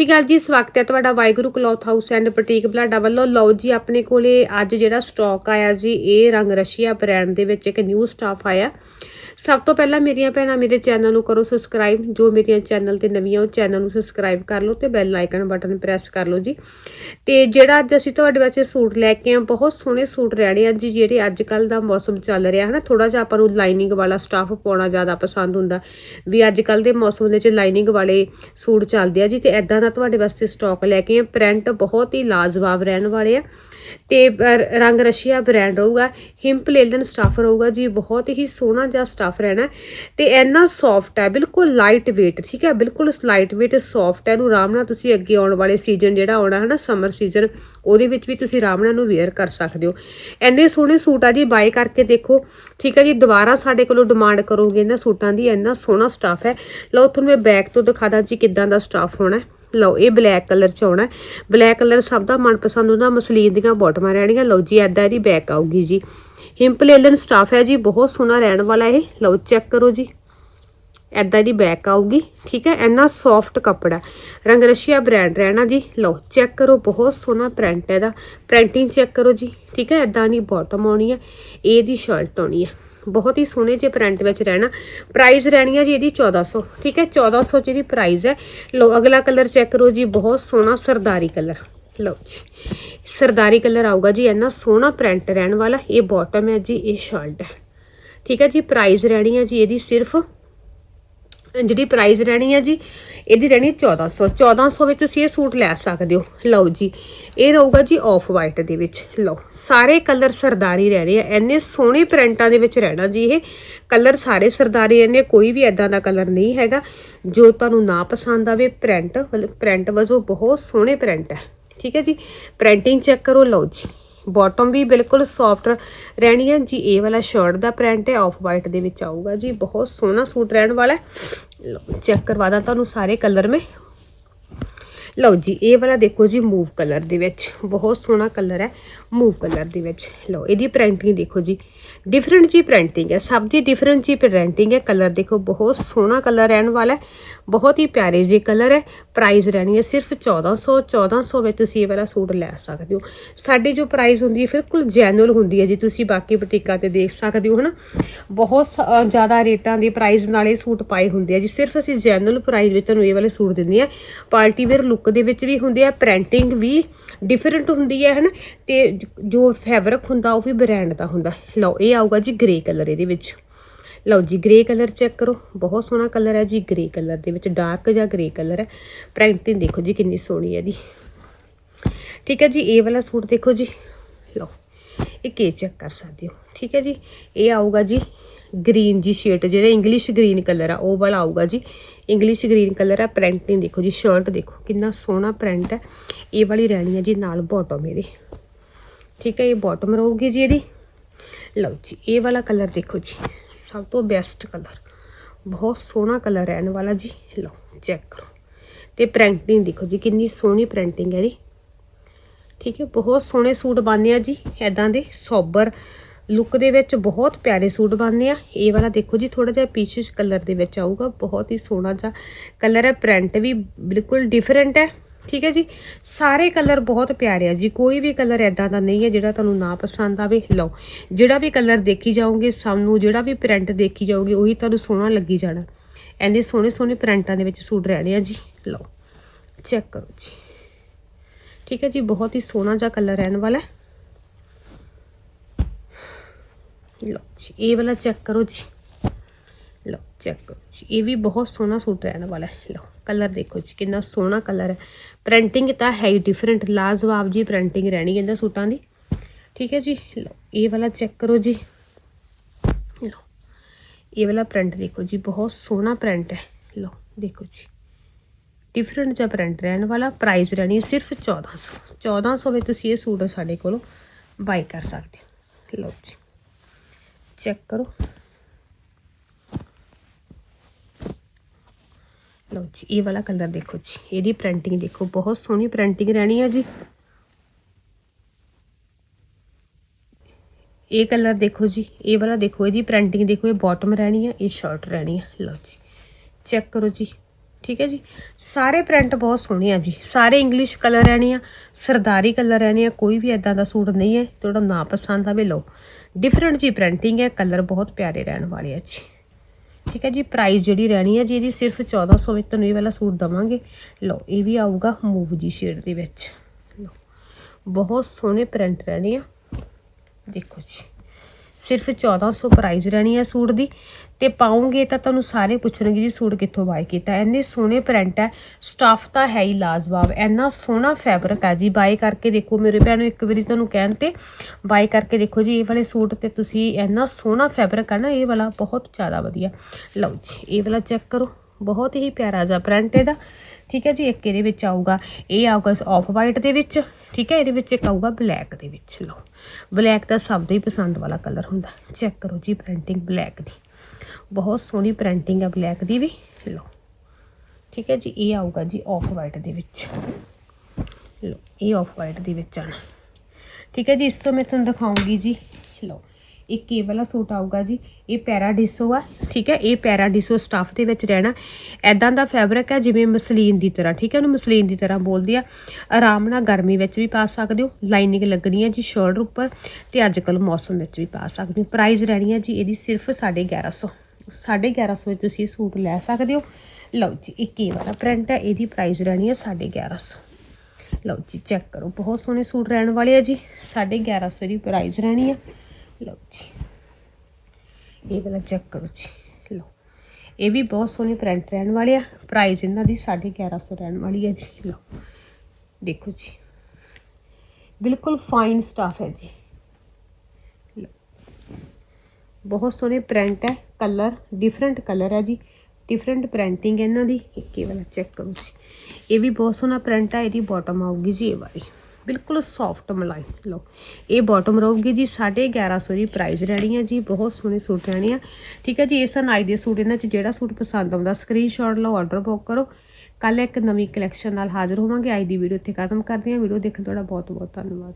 ਸਤਿ ਸ਼੍ਰੀ ਅਕਾਲ ਜੀ, ਸਵਾਗਤ ਹੈ ਤੁਹਾਡਾ Waheguru cloth house and boutique Balada ਵੱਲੋਂ। ਲਓ ਜੀ, ਆਪਣੇ ਕੋਲੇ ਅੱਜ ਜਿਹੜਾ ਸਟਾਕ ਆਇਆ ਜੀ, ਇਹ ਰੰਗ ਰਸ਼ੀਆ ਬ੍ਰਾਂਡ ਦੇ ਵਿੱਚ ਇੱਕ ਨਿਊ ਸਟਾਫ ਆਇਆ। ਸਭ ਤੋਂ ਪਹਿਲਾਂ ਮੇਰੀਆਂ ਭੈਣਾਂ ਮੇਰੇ ਚੈਨਲ ਨੂੰ ਕਰੋ ਸਬਸਕ੍ਰਾਈਬ ਜੋ ਮੇਰੀਆਂ ਚੈਨਲ ਤੇ ਨਵੀਆਂ ਉਹ ਚੈਨਲ ਨੂੰ ਸਬਸਕ੍ਰਾਈਬ ਕਰ ਲਓ ਤੇ ਬੈਲ ਆਈਕਨ ਬਟਨ ਪ੍ਰੈਸ ਕਰ ਲਓ ਜੀ। ਤੇ ਜਿਹੜਾ ਅੱਜ ਅਸੀਂ ਤੁਹਾਡੇ ਵਾਸਤੇ ਸੂਟ ਲੈ ਕੇ ਆਏ ਹਾਂ, ਬਹੁਤ ਸੋਹਣੇ ਸੂਟ ਰਹਿਣੇ ਆ ਜੀ ਜਿਹੜੇ ਅੱਜ ਕੱਲ ਦਾ ਮੌਸਮ ਚੱਲ ਰਿਹਾ ਹੈ ਨਾ ਥੋੜਾ ਜਿਹਾ ਆਪਾਂ ਨੂੰ ਲਾਈਨਿੰਗ ਵਾਲਾ ਸਟਾਫ ਪਾਉਣਾ ਜ਼ਿਆਦਾ ਪਸੰਦ ਹੁੰਦਾ ਵੀ ਅੱਜ ਕੱਲ ਦੇ ਮੌਸਮ ਦੇ ਵਿੱਚ ਲਾਈਨਿੰਗ ਵਾਲੇ ਸੂਟ ਚੱਲਦੇ ਆ ਜੀ ਤੇ ਐਦਾਂ ਦਾ ਤੁਹਾਡੇ ਵਾਸਤੇ ਸਟਾਕ ਲੈ ਕੇ ਆਏ। ਪ੍ਰਿੰਟ ਬਹੁਤ ਹੀ ਲਾਜਵਾਬ ਰਹਿਣ ਵਾਲੇ ਆ। ਤੇ ਰੰਗ ਰਸ਼ੀਆ ਬ੍ਰਾਂਡ ਰਹੂਗਾ। ਹਿੰਪ ਲੇਲਨ ਸਟਾਫ ਰਹੂਗਾ ਜੀ, ਬਹੁਤ ਹੀ ਸੋਹਣਾ ਜਿਹਾ ਸਟਾਫ ਰਹਿਣਾ ਤੇ ਇੰਨਾ ਸੌਫਟ ਹੈ, ਬਿਲਕੁਲ ਲਾਈਟ weight, ਠੀਕ ਹੈ? ਬਿਲਕੁਲ ਲਾਈਟ weight ਸੌਫਟ ਹੈ। ਨੂੰ ਆਰਾਮ ਨਾਲ ਤੁਸੀਂ ਅੱਗੇ ਆਉਣ ਵਾਲੇ ਸੀਜ਼ਨ ਜਿਹੜਾ ਆਉਣਾ ਹੈ ਨਾ ਸਮਰ ਸੀਜ਼ਨ ਉਹਦੇ ਵਿੱਚ ਵੀ ਤੁਸੀਂ ਆਰਾਮ ਨਾਲ ਨੂੰ ਵੇਅਰ ਕਰ ਸਕਦੇ ਹੋ। ਇੰਨੇ ਸੋਹਣੇ ਸੂਟ ਆ ਜੀ ਬਾਈ ਕਰਕੇ ਦੇਖੋ। ਠੀਕ ਹੈ ਜੀ, ਦੁਬਾਰਾ ਸਾਡੇ ਕੋਲੋਂ ਡਿਮਾਂਡ ਕਰੋਗੇ ਇਹਨਾਂ ਸੂਟਾਂ ਦੀ, ਇੰਨਾ ਸੋਹਣਾ ਸਟਾਫ ਹੈ। ਲਓ, ਤੁਹਾਨੂੰ ਮੈਂ ਬੈਕ ਤੋਂ ਦਿਖਾ ਦਾਂ ਜੀ ਕਿੱਦਾਂ ਦਾ ਸਟਾਫ ਹੋਣਾ ਹੈ। ਲਓ, ਇਹ ਬਲੈਕ ਕਲਰ ਚ ਆਉਣਾ ਬਲੈਕ ਕਲਰ ਸਭ ਦਾ ਮਨਪਸੰਦ ਹੁੰਦਾ, ਮਸਲੀਨ ਦੀਆਂ ਬਾਟਮਾਂ ਰਹਿਣਗੀਆਂ। ਲਓ ਜੀ ਐਦਾਂ ਦੀ ਬੈਕ ਆਊਗੀ ਜੀ। ਹਿੰਪਲੇਲਨ ਸਟਾਫ ਹੈ ਜੀ, ਬਹੁਤ ਸੋਹਣਾ ਰਹਿਣ ਵਾਲਾ ਇਹ। ਲਓ ਚੈੱਕ ਕਰੋ ਜੀ। ਐਦਾਂ ਦੀ ਬੈਕ ਆਊਗੀ, ਠੀਕ ਹੈ? ਇੰਨਾ ਸੌਫਟ ਕੱਪੜਾ ਰੰਗ ਰਸ਼ੀਆ ਬ੍ਰਾਂਡ ਰਹਿਣਾ ਜੀ। ਲਓ ਚੈੱਕ ਕਰੋ, ਬਹੁਤ ਸੋਹਣਾ ਪ੍ਰਿੰਟ ਹੈ ਇਹਦਾ। ਪ੍ਰਿੰਟਿੰਗ ਚੈੱਕ ਕਰੋ ਜੀ, ਠੀਕ ਹੈ? ਐਦਾਂ ਦੀ ਬਾਟਮ ਆਉਣੀ ਹੈ। ਇਹਦੀ ਸ਼ਰਟ ਆਉਣੀ ਹੈ। ਬਹੁਤ ਹੀ ਸੋਹਣੇ ਜਿਹੇ ਪ੍ਰਿੰਟ ਵਿੱਚ ਰਹਿਣਾ। ਪ੍ਰਾਈਸ ਰਹਿਣੀ ਹੈ ਜੀ ਇਹਦੀ 1400 ਠੀਕ ਹੈ? 1400 ਜਿਹਦੀ ਪ੍ਰਾਈਸ ਹੈ। ਲਓ, ਅਗਲਾ ਕਲਰ ਚੈੱਕ ਕਰੋ ਜੀ, ਬਹੁਤ ਸੋਹਣਾ ਸਰਦਾਰੀ ਕਲਰ ਲਓ ਜੀ, ਸਰਦਾਰੀ ਕਲਰ ਆਊਗਾ ਜੀ, ਇੰਨਾ ਸੋਹਣਾ ਪ੍ਰਿੰਟ ਰਹਿਣ ਵਾਲਾ, ਇਹ ਬਾਟਮ ਹੈ ਜੀ, ਇਹ ਸ਼ਰਟ ਹੈ। ਠੀਕ ਹੈ ਜੀ ਪ੍ਰਾਈਸ ਰਹਿਣੀ ਹੈ ਜੀ, ਇਹਦੀ ਸਿਰਫ ਜਿਹੜੀ ਪ੍ਰਾਈਸ ਰਹਿਣੀ ਹੈ ਜੀ, ਇਹਦੀ ਰਹਿਣੀ 1400 1400 ਵਿੱਚ ਤੁਸੀਂ ਇਹ ਸੂਟ ਲੈ ਸਕਦੇ ਹੋ। ਲਓ ਜੀ, ਇਹ ਰਹੂਗਾ ਜੀ ਆਫ ਵਾਈਟ ਦੇ ਵਿੱਚ। ਲਓ, ਸਾਰੇ ਕਲਰ ਸਰਦਾਰੀ ਰਹਿਣੇ ਆ। ਇੰਨੇ ਸੋਹਣੇ ਪ੍ਰਿੰਟਾਂ ਦੇ ਵਿੱਚ ਰਹਿਣਾ ਜੀ ਇਹ। ਕਲਰ ਸਾਰੇ ਸਰਦਾਰੀ ਰਹਿਣੇ ਕੋਈ ਵੀ ਐਦਾਂ ਦਾ ਕਲਰ ਨਹੀਂ ਹੈਗਾ। ਜੋ ਤੁਹਾਨੂੰ ਨਾ ਪਸੰਦ ਆਵੇ ਪ੍ਰਿੰਟ ਪ੍ਰਿੰਟ ਵਜੋਂ ਬਹੁਤ ਸੋਹਣੇ ਪ੍ਰਿੰਟ ਹੈ ਠੀਕ ਹੈ ਜੀ? ਪ੍ਰਿੰਟਿੰਗ ਚੈੱਕ ਕਰੋ, ਲਓ ਜੀ। ਬਾਟਮ ਵੀ ਬਿਲਕੁਲ ਸੌਫਟ ਰਹਿਣੀ ਹੈ। ਜੀ, ਇਹ ਵਾਲਾ ਸ਼ਰਟ ਦਾ ਪ੍ਰਿੰਟ ਹੈ। ਆਫ ਵਾਈਟ ਦੇ ਵਿੱਚ ਆਊਗਾ। ਜੀ, ਬਹੁਤ ਸੋਹਣਾ ਸੂਟ ਰਹਿਣ ਵਾਲਾ ਹੈ। ਚੈੱਕ ਕਰਵਾ ਦਾਂ ਤੁਹਾਨੂੰ ਸਾਰੇ ਕਲਰ ਮੈਂ। ਲਓ ਜੀ, ਇਹ ਵਾਲਾ ਦੇਖੋ ਜੀ ਮੂਵ ਕਲਰ ਦੇ ਵਿੱਚ। ਬਹੁਤ ਸੋਹਣਾ ਕਲਰ ਹੈ ਮੂਵ ਕਲਰ ਦੇ ਵਿੱਚ। ਲਓ, ਇਹਦੀ ਪ੍ਰਿੰਟਿੰਗ ਦੇਖੋ ਜੀ। ਡਿਫਰੈਂਟ ਜੀ ਪ੍ਰਿੰਟਿੰਗ ਹੈ, ਸਭ ਦੀ ਡਿਫਰੈਂਟ ਜੀ ਪ੍ਰਿੰਟਿੰਗ ਹੈ। ਕਲਰ ਦੇਖੋ, ਬਹੁਤ ਸੋਹਣਾ ਕਲਰ ਰਹਿਣ ਵਾਲਾ ਹੈ। ਬਹੁਤ ਹੀ ਪਿਆਰੇ ਜਿਹੇ ਕਲਰ ਹੈ। ਪ੍ਰਾਈਸ ਰਹਿਣੀ ਹੈ ਸਿਰਫ 1400 1400 ਵਿੱਚ ਤੁਸੀਂ ਇਹ ਵਾਲਾ ਸੂਟ ਲੈ ਸਕਦੇ ਹੋ। ਸਾਡੀ ਜੋ ਪ੍ਰਾਈਸ ਹੁੰਦੀ ਹੈ, ਬਿਲਕੁਲ ਜੈਨੂਅਲ ਹੁੰਦੀ ਹੈ ਜੀ। ਤੁਸੀਂ ਬਾਕੀ ਬੁਟੀਕਾਂ ਤੇ ਦੇਖ ਸਕਦੇ ਹੋ, ਹਨਾ? ਬਹੁਤ ਸ- ਜ਼ਿਆਦਾ ਰੇਟਾਂ ਦੇ ਪ੍ਰਾਈਸ ਨਾਲ ਇਹ ਸੂਟ ਪਾਏ ਹੁੰਦੇ ਆ ਜੀ। ਸਿਰਫ ਅਸੀਂ ਜੈਨੂਅਲ ਪ੍ਰਾਈਸ ਵਿੱਚ ਤੁਹਾਨੂੰ ਇਹ ਵਾਲੇ ਸੂਟ ਦਿੰਦੇ ਆ ਪਾਰਟੀ ਵੇਅਰ ਲੁੱਕ ਦੇ ਵਿੱਚ ਵੀ ਹੁੰਦੇ ਆ ਪ੍ਰਿੰਟਿੰਗ ਵੀ ਡਿਫਰੈਂਟ ਹੁੰਦੀ ਹੈ, ਹਨਾ? ਤੇ ਜ- ਜੋ ਫੈਬਰਿਕ ਹੁੰਦਾ, ਉਹ ਵੀ ਬ੍ਰਾਂਡ ਦਾ ਹੁੰਦਾ। ਲਓ, ਇਹ ਆਊਗਾ ਜੀ ਗ੍ਰੇ ਕਲਰ ਇਹਦੇ ਵਿੱਚ। ਲਓ ਜੀ ਗ੍ਰੇ ਕਲਰ ਚੈੱਕ ਕਰੋ। ਬਹੁਤ ਸੋਹਣਾ ਕਲਰ ਹੈ ਜੀ ਗ੍ਰੇ ਕਲਰ ਦੇ ਵਿੱਚ। ਡਾਰਕ ਜਾਂ ਗ੍ਰੇ ਕਲਰ ਹੈ। ਪ੍ਰਿੰਟਿੰਗ ਦੇਖੋ ਜੀ ਕਿੰਨੀ ਸੋਹਣੀ ਹੈ ਇਹਦੀ। ਠੀਕ ਹੈ ਜੀ, ਇਹ ਵਾਲਾ ਸੂਟ ਦੇਖੋ ਜੀ। ਲਓ ਇਹ ਕੇ ਚੈੱਕ ਕਰ ਸਕਦੇ ਹੋ। ਠੀਕ ਹੈ ਜੀ, ਇਹ ਆਊਗਾ ਜੀ ਗ੍ਰੀਨ ਜੀ ਸ਼ੇਡ ਜਿਹੜਾ ਇੰਗਲਿਸ਼ ਗ੍ਰੀਨ ਕਲਰ ਆ, ਉਹ ਵਾਲਾ ਆਊਗਾ ਜੀ। ਇੰਗਲਿਸ਼ ਗ੍ਰੀਨ ਕਲਰ ਆ ਨਹੀਂ ਦੇਖੋ ਜੀ ਸ਼ਰਟ ਦੇਖੋ, ਕਿੰਨਾ ਸੋਹਣਾ ਪ੍ਰਿੰਟ ਹੈ ਇਹ ਵਾਲੀ ਰਹਿਣੀ ਹੈ ਜੀ ਨਾਲ ਬਾਟਮ ਇਹਦੇ। ਠੀਕ ਹੈ ਇਹ ਬਾਟਮ ਰਹੂਗੀ ਜੀ ਇਹਦੀ। ਲਓ ਜੀ, ਇਹ ਵਾਲਾ ਕਲਰ ਦੇਖੋ ਜੀ, ਸਭ ਤੋਂ ਬੈਸਟ ਕਲਰ ਬਹੁਤ ਸੋਹਣਾ ਕਲਰ ਰਹਿਣ ਵਾਲਾ ਜੀ। ਲਓ ਚੈੱਕ ਕਰੋ। ਤੇ ਪ੍ਰਿੰਟਿੰਗ ਦੇਖੋ ਜੀ, ਕਿੰਨੀ ਸੋਹਣੀ ਪ੍ਰਿੰਟਿੰਗ ਹੈ ਇਹਦੀ। ਠੀਕ ਹੈ ਬਹੁਤ ਸੋਹਣੇ ਸੂਟ ਬਣਨੇ ਆ ਜੀ ਐਦਾਂ ਦੇ, ਸੋਬਰ ਲੁੱਕ ਦੇ ਵਿੱਚ ਬਹੁਤ ਪਿਆਰੇ ਸੂਟ ਬਣਨੇ ਆ। ਇਹ ਵਾਲਾ ਦੇਖੋ ਜੀ ਥੋੜਾ ਜਿਹਾ ਪੀਚਿਸ਼ ਕਲਰ ਦੇ ਵਿੱਚ ਆਊਗਾ। ਬਹੁਤ ਹੀ ਸੋਹਣਾ ਜਿਹਾ ਕਲਰ ਹੈ ਪ੍ਰਿੰਟ ਵੀ ਬਿਲਕੁਲ ਡਿਫਰੈਂਟ ਹੈ। ਠੀਕ ਹੈ ਜੀ? ਸਾਰੇ ਕਲਰ ਬਹੁਤ ਪਿਆਰੇ ਆ ਜੀ। ਕੋਈ ਵੀ ਕਲਰ ਐਦਾਂ ਦਾ ਨਹੀਂ ਹੈ ਜਿਹੜਾ ਤੁਹਾਨੂੰ ਨਾ ਪਸੰਦ ਆਵੇ। ਲਓ, ਜਿਹੜਾ ਵੀ ਕਲਰ ਦੇਖੀ ਜਾਓਗੇ, ਸਾਨੂੰ ਜਿਹੜਾ ਵੀ ਪ੍ਰਿੰਟ ਦੇਖੀ ਜਾਓਗੇ, ਉਹੀ ਤੁਹਾਨੂੰ ਸੋਹਣਾ ਲੱਗੀ ਜਾਣਾ। ਐਨੇ ਸੋਹਣੇ ਸੋਹਣੇ ਪ੍ਰਿੰਟਾਂ ਦੇ ਵਿੱਚ ਸੂਟ ਰਹਿਣੇ ਆ ਜੀ। ਲਓ ਚੈੱਕ ਕਰੋ ਜੀ। ਠੀਕ ਹੈ ਜੀ? ਬਹੁਤ ਹੀ ਸੋਹਣਾ ਜਿਹਾ ਕਲਰ ਰਹਿਣ ਵਾਲਾ ਹੈ। ਲਓ ਜੀ, ਇਹ ਵਾਲਾ ਚੈੱਕ ਕਰੋ ਜੀ। ਲਓ ਚੈੱਕ ਕਰੋ ਜੀ। ਇਹ ਵੀ ਬਹੁਤ ਸੋਹਣਾ ਸੂਟ ਰਹਿਣ ਵਾਲਾ ਹੈ। ਲਓ ਕਲਰ ਦੇਖੋ ਜੀ, ਕਿੰਨਾ ਸੋਹਣਾ ਕਲਰ ਹੈ। ਪ੍ਰਿੰਟਿੰਗ ਤਾਂ ਹੈ ਹੀ ਡਿਫਰੈਂਟ ਲਾਜਵਾਬ ਜੀ ਪ੍ਰਿੰਟਿੰਗ ਰਹਿਣੀ ਇਹਨਾਂ ਸੂਟਾਂ ਦੀ। ਠੀਕ ਹੈ ਜੀ? ਲਓ, ਇਹ ਵਾਲਾ ਚੈੱਕ ਕਰੋ ਜੀ। ਲਓ, ਇਹ ਵਾਲਾ ਪ੍ਰਿੰਟ ਦੇਖੋ ਜੀ, ਬਹੁਤ ਸੋਹਣਾ ਪ੍ਰਿੰਟ ਹੈ। ਲਓ, ਦੇਖੋ ਜੀ। ਡਿਫਰੈਂਟ ਜਿਹਾ ਪ੍ਰਿੰਟ ਰਹਿਣ ਵਾਲਾ ਪ੍ਰਾਈਸ ਰਹਿਣੀ ਹੈ ਸਿਰਫ 1400 1400 ਵਿੱਚ ਤੁਸੀਂ ਇਹ ਸੂਟ ਸਾਡੇ ਕੋਲੋਂ ਬਾਈ ਕਰ ਸਕਦੇ ਹੋ। ਲਓ ਜੀ। ਚੈੱਕ ਕਰੋ ਲਓ ਜੀ ਇਹ ਵਾਲਾ ਕਲਰ ਦੇਖੋ ਜੀ ਇਹਦੀ ਪ੍ਰਿੰਟਿੰਗ ਦੇਖੋ ਬਹੁਤ ਸੋਹਣੀ ਪ੍ਰਿੰਟਿੰਗ ਰਹਿਣੀ ਹੈ ਜੀ ਇਹ ਕਲਰ ਦੇਖੋ ਜੀ ਇਹ ਵਾਲਾ ਦੇਖੋ ਇਹਦੀ ਪ੍ਰਿੰਟਿੰਗ ਦੇਖੋ ਇਹ ਬਾਟਮ ਰਹਿਣੀ ਹੈ ਇਹ ਸ਼ਰਟ ਰਹਿਣੀ ਹੈ ਲਓ ਜੀ ਚੈੱਕ ਕਰੋ ਜੀ ਠੀਕ ਹੈ ਜੀ? ਸਾਰੇ ਪ੍ਰਿੰਟ ਬਹੁਤ ਸੋਹਣੇ ਆ ਜੀ। ਸਾਰੇ ਇੰਗਲਿਸ਼ ਕਲਰ ਰਹਿਣੇ ਆ, ਸਰਦਾਰੀ ਕਲਰ ਰਹਿਣੇ ਆ, ਕੋਈ ਵੀ ਇਦਾਂ ਦਾ ਸੂਟ ਨਹੀਂ ਹੈ ਤੁਹਾਡਾ ਨਾ ਪਸੰਦ ਆਵੇ ਲਓ। ਡਿਫਰੈਂਟ ਜੀ ਪ੍ਰਿੰਟਿੰਗ ਹੈ ਕਲਰ ਬਹੁਤ ਪਿਆਰੇ ਰਹਿਣ ਵਾਲੇ ਆ ਜੀ। ਠੀਕ ਹੈ ਜੀ? ਪ੍ਰਾਈਸ ਜਿਹੜੀ ਰਹਿਣੀ ਹੈ ਜੀ, ਇਹਦੀ ਸਿਰਫ 1400 ਵਿੱਚ ਤੁਹਾਨੂੰ ਇਹ ਵਾਲਾ ਸੂਟ ਦਵਾਂਗੇ। ਲਓ, ਇਹ ਵੀ ਆਊਗਾ ਮੂਵ ਜੀ ਸ਼ੇਡ ਦੇ ਵਿੱਚ। ਲਓ, ਬਹੁਤ ਸੋਹਣੇ ਪ੍ਰਿੰਟ ਰਹਿਣੇ ਆ। ਦੇਖੋ ਜੀ। ਸਿਰਫ 1400 ਪ੍ਰਾਈਸ ਰਹਿਣੀ ਹੈ ਸੂਟ ਦੀ। ਤੇ ਪਾਉਂਗੇ ਤਾਂ ਤੁਹਾਨੂੰ ਸਾਰੇ ਪੁੱਛਣਗੇ ਜੀ ਸੂਟ ਕਿੱਥੋਂ ਬਾਏ ਕੀਤਾ। ਹੈ। ਇੰਨੇ ਸੋਹਣੇ ਪ੍ਰਿੰਟ ਹੈ ਸਟਫ ਤਾਂ ਹੈ ਹੀ ਲਾਜਵਾਬ। ਇੰਨਾ ਸੋਹਣਾ ਫੈਬਰਿਕ ਹੈ ਜੀ ਬਾਏ ਕਰਕੇ ਦੇਖੋ ਮੇਰੇ ਭੈਣੋ, ਇੱਕ ਵਾਰੀ ਤੁਹਾਨੂੰ ਕਹਿਣ ਤੇ ਬਾਏ ਕਰਕੇ ਦੇਖੋ ਜੀ, ਇਹ ਵਾਲੇ ਸੂਟ ਤੇ ਤੁਸੀਂ ਇੰਨਾ ਸੋਹਣਾ ਫੈਬਰਿਕ ਹੈ ਨਾ, ਇਹ ਵਾਲਾ ਬਹੁਤ ਜ਼ਿਆਦਾ ਵਧੀਆ। ਲਓ ਜੀ, ਇਹ ਵਾਲਾ ਚੈੱਕ ਕਰੋ। ਬਹੁਤ ਹੀ ਪਿਆਰਾ ਜਿਹਾ ਪ੍ਰਿੰਟ ਇਹਦਾ। ਠੀਕ ਹੈ ਜੀ, ਇੱਕ ਇਹਦੇ ਵਿੱਚ ਆਊਗਾ, ਇਹ ਆਊਗਾ ਆਫ ਵਾਈਟ ਦੇ ਵਿੱਚ, ਠੀਕ ਹੈ, ਇਹਦੇ ਵਿੱਚ ਇੱਕ ਆਊਗਾ ਬਲੈਕ ਦੇ ਵਿੱਚ, ਲਓ। ਬਲੈਕ ਤਾਂ ਸਭ ਦਾ ਹੀ ਪਸੰਦ ਵਾਲਾ ਕਲਰ ਹੁੰਦਾ। ਚੈੱਕ ਕਰੋ ਜੀ ਪ੍ਰਿੰਟਿੰਗ ਬਲੈਕ ਦੀ। ਬਹੁਤ ਸੋਹਣੀ ਪ੍ਰਿੰਟਿੰਗ ਹੈ ਬਲੈਕ ਦੀ ਵੀ, ਲਓ। ਠੀਕ ਹੈ ਜੀ, ਇਹ ਆਊਗਾ ਜੀ ਆਫ ਵਾਈਟ ਦੇ ਵਿੱਚ। ਲਓ, ਇਹ ਆਫ ਵਾਈਟ ਦੇ ਵਿੱਚ ਆਣਾ। ਠੀਕ ਹੈ ਜੀ, ਇਸ ਤੋਂ ਮੈਂ ਤੁਹਾਨੂੰ ਦਿਖਾਉਂਗੀ ਜੀ, ਲਓ। ਇੱਕ ਇਹ ਵਾਲਾ ਸੂਟ ਆਊਗਾ ਜੀ, ਇਹ ਪੈਰਾਡੀਸੋ ਆ, ਠੀਕ ਹੈ, ਇਹ ਪੈਰਾਡੀਸੋ ਸਟਾਫ ਦੇ ਵਿੱਚ ਰਹਿਣਾ। ਐਦਾਂ ਦਾ ਫੈਬਰਿਕ ਹੈ, ਜਿਵੇਂ ਮਸਲੀਨ ਦੀ ਤਰ੍ਹਾਂ, ਠੀਕ ਹੈ, ਉਹਨੂੰ ਮਸਲੀਨ ਦੀ ਤਰ੍ਹਾਂ ਬੋਲਦੇ ਆ। ਆਰਾਮ ਨਾਲ ਗਰਮੀ ਵਿੱਚ ਵੀ ਪਾ ਸਕਦੇ ਹੋ, ਲਾਈਨਿੰਗ ਲੱਗਣੀ ਹੈ ਜੀ ਸ਼ਰਟ ਉੱਪਰ ਤੇ ਅੱਜ ਕੱਲ ਮੌਸਮ ਵਿੱਚ ਵੀ ਪਾ ਸਕਦੇ ਹੋ। ਪ੍ਰਾਈਸ ਰਹਿਣੀ ਹੈ ਜੀ ਇਹਦੀ ਸਿਰਫ 1150 1150 ਵਿੱਚ ਤੁਸੀਂ ਸੂਟ ਲੈ ਸਕਦੇ ਹੋ। ਲਓ ਜੀ, ਇੱਕ ਇਹ ਵਾਲਾ ਪ੍ਰਿੰਟ ਹੈ, ਇਹਦੀ ਪ੍ਰਾਈਸ ਰਹਿਣੀ ਹੈ 1150 ਲਓ ਜੀ ਚੈੱਕ ਕਰੋ, ਬਹੁਤ ਸੋਹਣੇ ਸੂਟ ਰਹਿਣ ਵਾਲੇ ਆ ਜੀ 1150 ਦੀ ਪ੍ਰਾਈਸ ਰਹਿਣੀ ਆ ਲਓ ਜੀ। ਇਹ ਵਾਲਾ ਚੈੱਕ ਕਰੋ ਜੀ। ਲਓ। ਇਹ ਵੀ ਬਹੁਤ ਸੋਹਣੇ ਪ੍ਰਿੰਟ ਰਹਿਣ ਵਾਲੇ ਆ। ਪ੍ਰਾਈਸ ਇਹਨਾਂ ਦੀ 1150 ਰਹਿਣ ਵਾਲੀ ਹੈ ਜੀ। ਲਓ। ਦੇਖੋ ਜੀ। ਬਿਲਕੁਲ ਫਾਈਨ ਸਟਾਫ ਹੈ ਜੀ। ਲਓ। ਬਹੁਤ ਸੋਹਣੇ ਪ੍ਰਿੰਟ ਹੈ। ਕਲਰ ਡਿਫਰੈਂਟ ਕਲਰ ਹੈ ਜੀ। ਡਿਫਰੈਂਟ ਪ੍ਰਿੰਟਿੰਗ ਇਹਨਾਂ ਦੀ। ਇੱਕ ਇਹ ਵਾਲਾ ਚੈੱਕ ਕਰੋ ਜੀ। ਇਹ ਵੀ ਬਹੁਤ ਸੋਹਣਾ ਪ੍ਰਿੰਟ ਹੈ ਇਹਦੀ ਬਾਟਮ ਆਊਗੀ ਜੀ ਇਹ ਵਾਲੀ। ਬਿਲਕੁਲ ਸੌਫਟ ਮਲਾਈ ਲਓ। ਇਹ ਬਾਟਮ ਰਹੂਗੀ ਜੀ 1150 ਦੀ ਪ੍ਰਾਈਸ ਰਹਿਣੀ ਹੈ ਜੀ, ਬਹੁਤ ਸੋਹਣੇ ਸੂਟ ਰਹਿਣੇ ਆ। ਠੀਕ ਹੈ ਜੀ, ਇਹ ਇਸ ਅੱਜ ਦੇ ਸੂਟ ਇਹਨਾਂ ਚ, ਜਿਹੜਾ ਸੂਟ ਪਸੰਦ ਆਉਂਦਾ ਸਕਰੀਨਸ਼ਾਟ ਲਓ ਆਰਡਰ ਬੁੱਕ ਕਰੋ। ਕੱਲ ਇੱਕ ਨਵੀਂ ਕਲੈਕਸ਼ਨ ਨਾਲ ਹਾਜ਼ਰ ਹੋਵਾਂਗੇ। ਅੱਜ ਦੀ ਵੀਡੀਓ ਇੱਥੇ ਖਤਮ ਕਰਦੇ ਹਾਂ। ਵੀਡੀਓ ਦੇਖਣ ਤੁਹਾਡਾ ਬਹੁਤ ਬਹੁਤ ਧੰਨਵਾਦ।